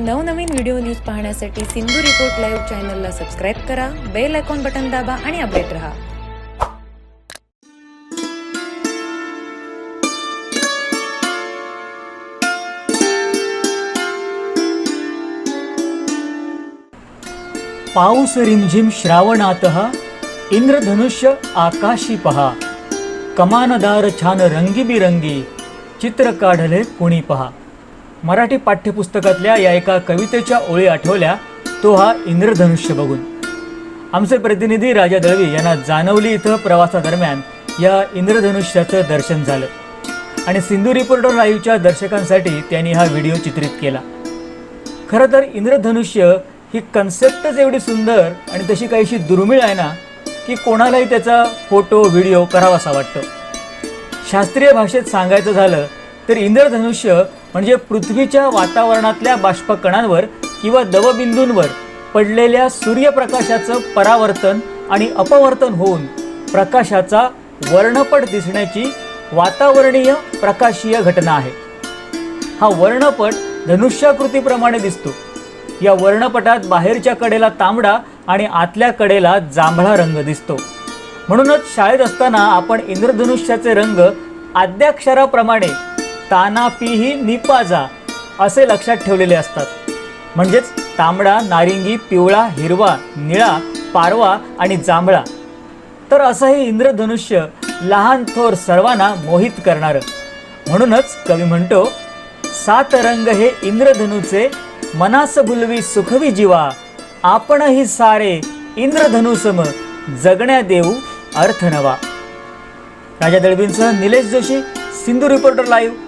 नवनवीन video news पाहण्यासाठी Sindhu report live चॅनलला सबस्क्राईब करा बेल आयकॉन बटन दाबा आणि अपडेट रहा. पाऊस रिमझिम श्रावणात इंद्रधनुष्य आकाशी पहा. कमानदार छान रंगीबिरंगी चित्र काढले कुणी पहा. मराठी पाठ्यपुस्तकातल्या या एका कवितेच्या ओळी आठवल्या तो हा इंद्रधनुष्य बघून. आमचे प्रतिनिधी राजा दळवी यांना जानवली इथं प्रवासादरम्यान या इंद्रधनुष्याचं दर्शन झालं. आणि सिंधू रिपोर्टर लाईव्हच्या दर्शकांसाठी त्यांनी हा व्हिडिओ चित्रित केला. खरं तर इंद्रधनुष्य ही कन्सेप्टच एवढी सुंदर आणि तशी काहीशी दुर्मिळ आहे ना की कोणालाही त्याचा फोटो व्हिडिओ करावासा वाटतो. शास्त्रीय भाषेत सांगायचं झालं तर इंद्रधनुष्य म्हणजे पृथ्वीच्या वातावरणातल्या बाष्पकणांवर किंवा दवबिंदूंवर पडलेल्या सूर्यप्रकाशाचं परावर्तन आणि अपवर्तन होऊन प्रकाशाचा वर्णपट दिसण्याची वातावरणीय प्रकाशीय घटना आहे. हा वर्णपट धनुष्याकृतीप्रमाणे दिसतो. या वर्णपटात बाहेरच्या कडेला तांबडा आणि आतल्या कडेला जांभळा रंग दिसतो. म्हणूनच शाळेत असताना आपण इंद्रधनुष्याचे रंग आद्याक्षराप्रमाणे ताना पिही निपाजा असे लक्षात ठेवलेले असतात. म्हणजेच तांबडा नारिंगी पिवळा हिरवा निळा पारवा आणि जांभळा. तर असं हे इंद्रधनुष्य लहान थोर सर्वांना मोहित करणारं. म्हणूनच कवी म्हणतो सात रंग हे इंद्रधनुचे मनास बुलवी सुखवी जीवा. आपणही सारे इंद्रधनुसम जगण्या देऊ अर्थ नवा. राजा दळवींसह निलेश जोशी सिंधू रिपोर्टर लाईव्ह.